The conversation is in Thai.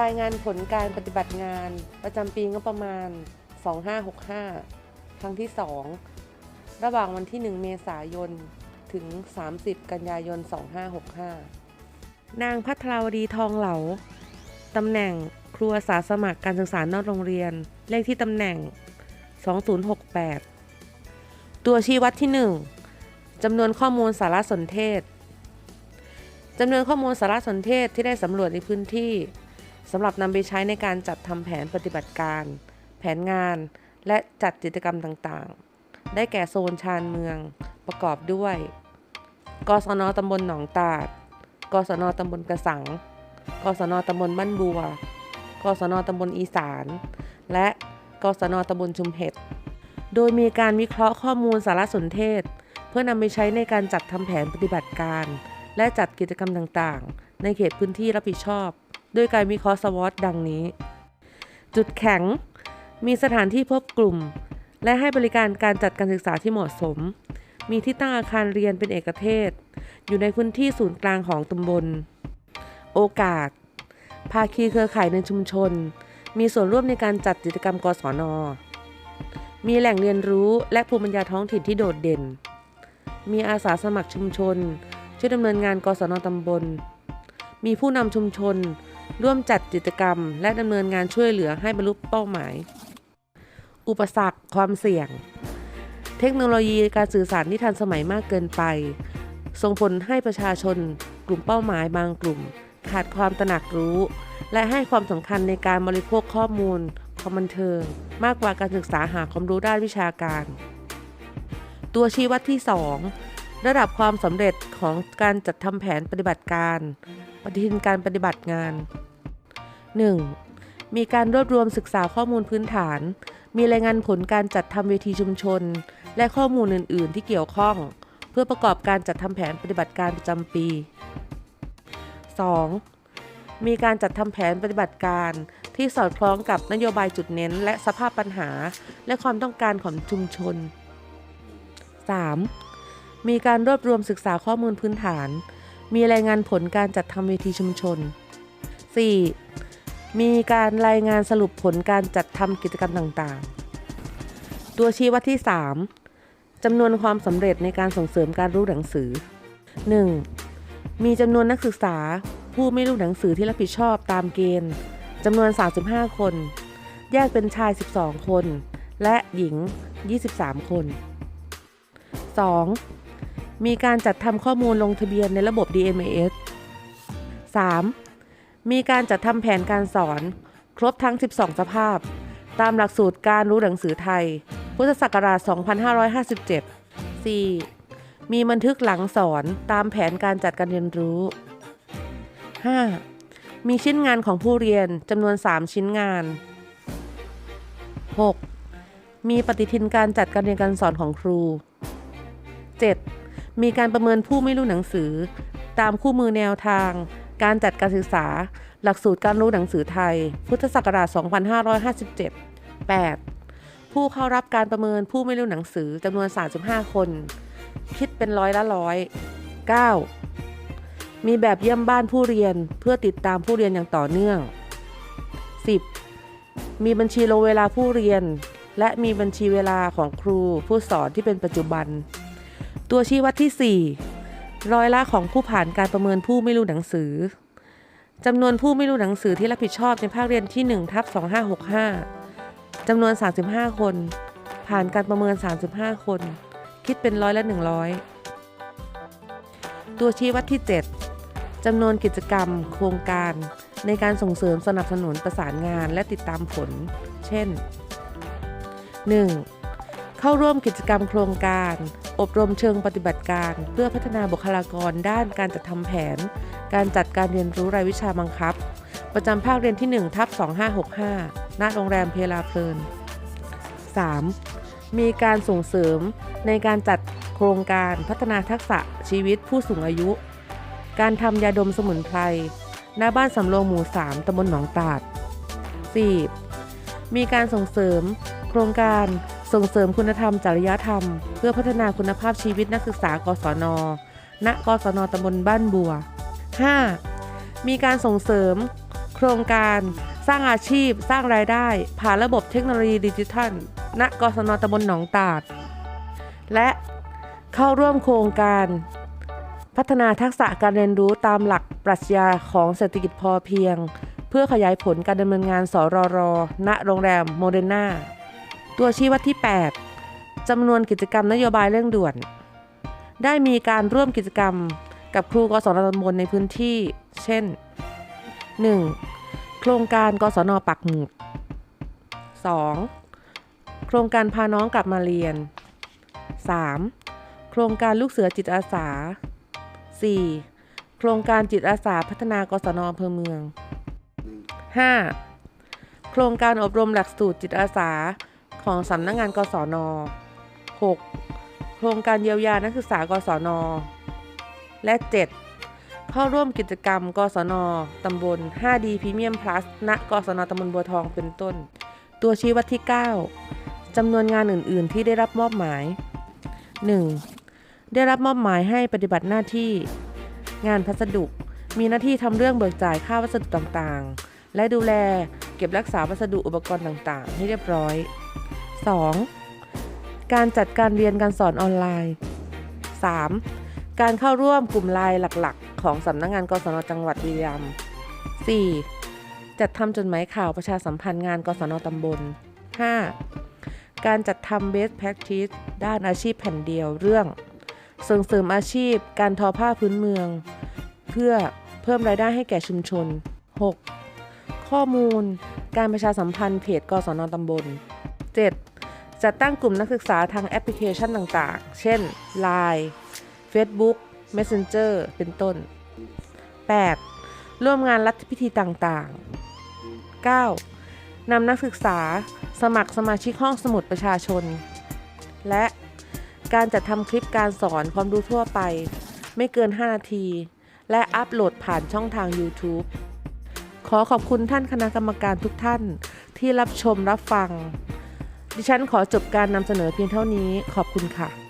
รายงานผลการปฏิบัติงานประจำปีงบประมาณ 2565 ครั้งที่ 2 ระหว่างวันที่ 1 เมษายน ถึง 30 กันยายน 2565 นางพัทราวดีทองเหลา ตำแหน่งครูอาสาสมัครการศึกษานอกโรงเรียน เลขที่ตำแหน่ง 2068 ตัวชี้วัดที่ 1 จำนวนข้อมูลสารสนเทศจำนวนข้อมูลสารสนเทศที่ได้สำรวจในพื้นที่ สำหรับนำไปใช้ในการจัดทำแผนปฏิบัติการ แผนงาน และจัดกิจกรรมต่างๆ ได้แก่โซนชานเมือง ประกอบด้วย กศนตำบลหนองตาด กศนตำบลกระสัง กศนตำบลบ้านบัว กศนตำบลอีสาน และกศนตำบลชุมเห็ด โดยมีการวิเคราะห์ข้อมูลสารสนเทศ เพื่อนำไปใช้ในการจัดทำแผนปฏิบัติการ และจัดกิจกรรมต่างๆ ในเขตพื้นที่รับผิดชอบ โดยการวิเคราะห์สวอตดังนี้ จุดแข็ง มีสถานที่พบกลุ่ม และให้บริการการจัดการศึกษาที่เหมาะสม มีที่ตั้งอาคารเรียนเป็นเอกเทศ อยู่ในพื้นที่ศูนย์กลางของตำบล โอกาส ภาคีเครือข่ายในชุมชน มีส่วนร่วมในการจัดกิจกรรมกศน มีแหล่งเรียนรู้และภูมิปัญญาท้องถิ่นที่โดดเด่น มีอาสาสมัครชุมชนช่วยดำเนินงานกศนตำบล มีผู้นำชุมชน ร่วมจัดกิจกรรม และดำเนินงานช่วยเหลือให้บรรลุเป้าหมาย อุปสรรคความเสี่ยง เทคโนโลยีการสื่อสารที่ทันสมัยมากเกินไป ส่งผลให้ประชาชน กลุ่มเป้าหมายบางกลุ่ม ขาดความตระหนักรู้ และให้ความสำคัญในการบริโภคข้อมูลความบันเทิง มากกว่าการศึกษาหาความรู้ด้านวิชาการ ตัวชี้วัดที่ 2 ระดับความสำเร็จของการจัดทำแผนปฏิบัติการ ปฏิทินการปฏิบัติงาน 1. มีการรวบรวมศึกษาข้อมูลพื้นฐาน มีรายงานผลการจัดทำเวทีชุมชน และข้อมูลอื่น ๆ ที่เกี่ยวข้อง เพื่อประกอบการจัดทำแผนปฏิบัติการประจำปี 2. มีการจัดทำแผนปฏิบัติการที่สอดคล้องกับนโยบายจุดเน้น และสภาพปัญหา และความต้องการของชุมชน 3. มีการรวบรวมศึกษาข้อมูลพื้นฐาน มีรายงานผลการจัดทำเวทีชุมชน 4. มีการรายงานสรุปผลการจัดทำกิจกรรมต่างๆ ตัวชี้วัดที่ 3จำนวนความสำเร็จในการส่งเสริมการรู้หนังสือ 1. มีจำนวนนักศึกษาผู้ไม่รู้หนังสือที่รับผิดชอบตามเกณฑ์จำนวน 35 คน แยกเป็นชาย 12 คน และหญิง 23 คน 2. มีการจัดทำข้อมูลลงทะเบียนในระบบ DMS 3. มีการจัดทำแผนการสอน ครบทั้ง 12 สภาพ ตามหลักสูตรการรู้หนังสือไทย พุทธศักราช 2557 4. มีบันทึกหลังสอนตามแผนการจัดการเรียนรู้ 5. มีชิ้นงานของผู้เรียนจำนวน 3 ชิ้นงาน 6. มีปฏิทินการจัดการเรียนการสอนของครู 7. มีการประเมินผู้ไม่รู้หนังสือ ตามคู่มือแนวทาง การจัดการศึกษา หลักสูตรการรู้หนังสือไทย พุทธศักราช 2557 8. ผู้เข้ารับการประเมินผู้ไม่รู้หนังสือจำนวน 35 คน คิดเป็นร้อยละร้อย 9. มีแบบเยี่ยมบ้านผู้เรียนเพื่อติดตามผู้เรียนอย่างต่อเนื่อง 10. มีบัญชีลงเวลาผู้เรียน และมีบัญชีเวลาของครูผู้สอนที่เป็นปัจจุบัน ตัวชี้วัดที่ 4 ร้อยละของผู้ผ่านการประเมินผู้ไม่รู้หนังสือจำนวนผู้ไม่รู้หนังสือที่รับผิดชอบในภาคเรียนที่1ทับ2565จำนวน 35 คน ผ่านการประเมิน 35 คน คิดเป็นร้อยละ 100 ตัวชี้วัดที่ 7จำนวนกิจกรรม โครงการ ในการส่งเสริมสนับสนุนประสานงานและติดตามผล เช่น 1. เข้าร่วมกิจกรรมโครงการ อบรมเชิงปฏิบัติการ เพื่อพัฒนาบุคลากรด้านการจัดทำแผน การจัดการเรียนรู้รายวิชาบังคับ ประจำภาคเรียนที่ 1 ทับ 2565 ณ โรงแรมเพลาเพลิน 3. มีการส่งเสริมในการจัดโครงการพัฒนาทักษะชีวิตผู้สูงอายุ การทำยาดมสมุนไพร หน้าบ้านสำโรงหมู่ 3ตำบลหนองตาด 4. มีการส่งเสริมโครงการ ส่งเสริมคุณธรรมจริยธรรม เพื่อพัฒนาคุณภาพชีวิตนักศึกษากศน ณ กศนตำบลบ้านบัว 5. มีการส่งเสริม โครงการสร้างอาชีพ สร้างรายได้ ผ่านระบบเทคโนโลยีดิจิทัล ณ กศนตำบลหนองตาด และเข้าร่วมโครงการ พัฒนาทักษะการเรียนรู้ตามหลักปรัชญาของเศรษฐกิจพอเพียง เพื่อขยายผลการดำเนินงานสรรณโรงแรมโมเดอร์นา ตัวชี้วัดที่ 8จำนวนกิจกรรมนโยบายเร่งด่วน ได้มีการร่วมกิจกรรมกับครูกศนตำบลในพื้นที่ เช่น 1. โครงการกศนปักหมุด 2. โครงการพาน้องกลับมาเรียน 3. โครงการลูกเสือจิตอาสา 4. โครงการจิตอาสาพัฒนากศนอำเภอเมือง 5. โครงการอบรมหลักสูตรจิตอาสา ของสำนักงงานกศน 6. โครงการเยียวยานักศึกษากศน และ 7. เข้าร่วมกิจกรรม กศนตำบล 5D Premium Plus ณ กศนตำบลบัวทองเป็นต้น ตัวชี้วัดที่ 9 จำนวนงานอื่น ๆ ที่ได้รับมอบหมาย 1. ได้รับมอบหมายให้ปฏิบัติหน้าที่ งานพัสดุ มีหน้าที่ทำเรื่องเบิกจ่ายค่าวัสดุต่าง ๆ และดูแลเก็บรักษาวัสดุอุปกรณ์ต่าง ๆ ให้เรียบร้อย 2. การจัดการเรียนการสอนออนไลน์ 3. การเข้าร่วมกลุ่มไลน์หลักๆ ของสำนักงงานกศนจังหวัดบุรีรัมย์ 4. จัดทำจดหมายข่าวประชาสัมพันธ์งานกศนตำบล 5. การจัดทำ best practice ด้านอาชีพแผ่นเดียวเรื่อง ส่งเสริมอาชีพ การทอผ้าพื้นเมือง เพื่อเพิ่มรายได้ให้แก่ชุมชน 6. ข้อมูล การประชาสัมพันธ์เพจกศนตำบล 7. จัดตั้งกลุ่มนักศึกษาทางแอปพลิเคชันต่างๆ เช่น Line Facebook Messenger เป็นต้น 8. ร่วมงานรัฐพิธีต่างๆ 9. นำนักศึกษาสมัครสมาชิกห้องสมุดประชาชน และการจัดทำคลิปการสอนความรู้ทั่วไป ไม่เกิน 5 นาที และอัปโหลดผ่านช่องทาง YouTube ขอขอบคุณท่านคณะกรรมการทุกท่านที่รับชมรับฟัง ดิฉันขอจบการนำเสนอเพียงเท่านี้ขอบคุณค่ะ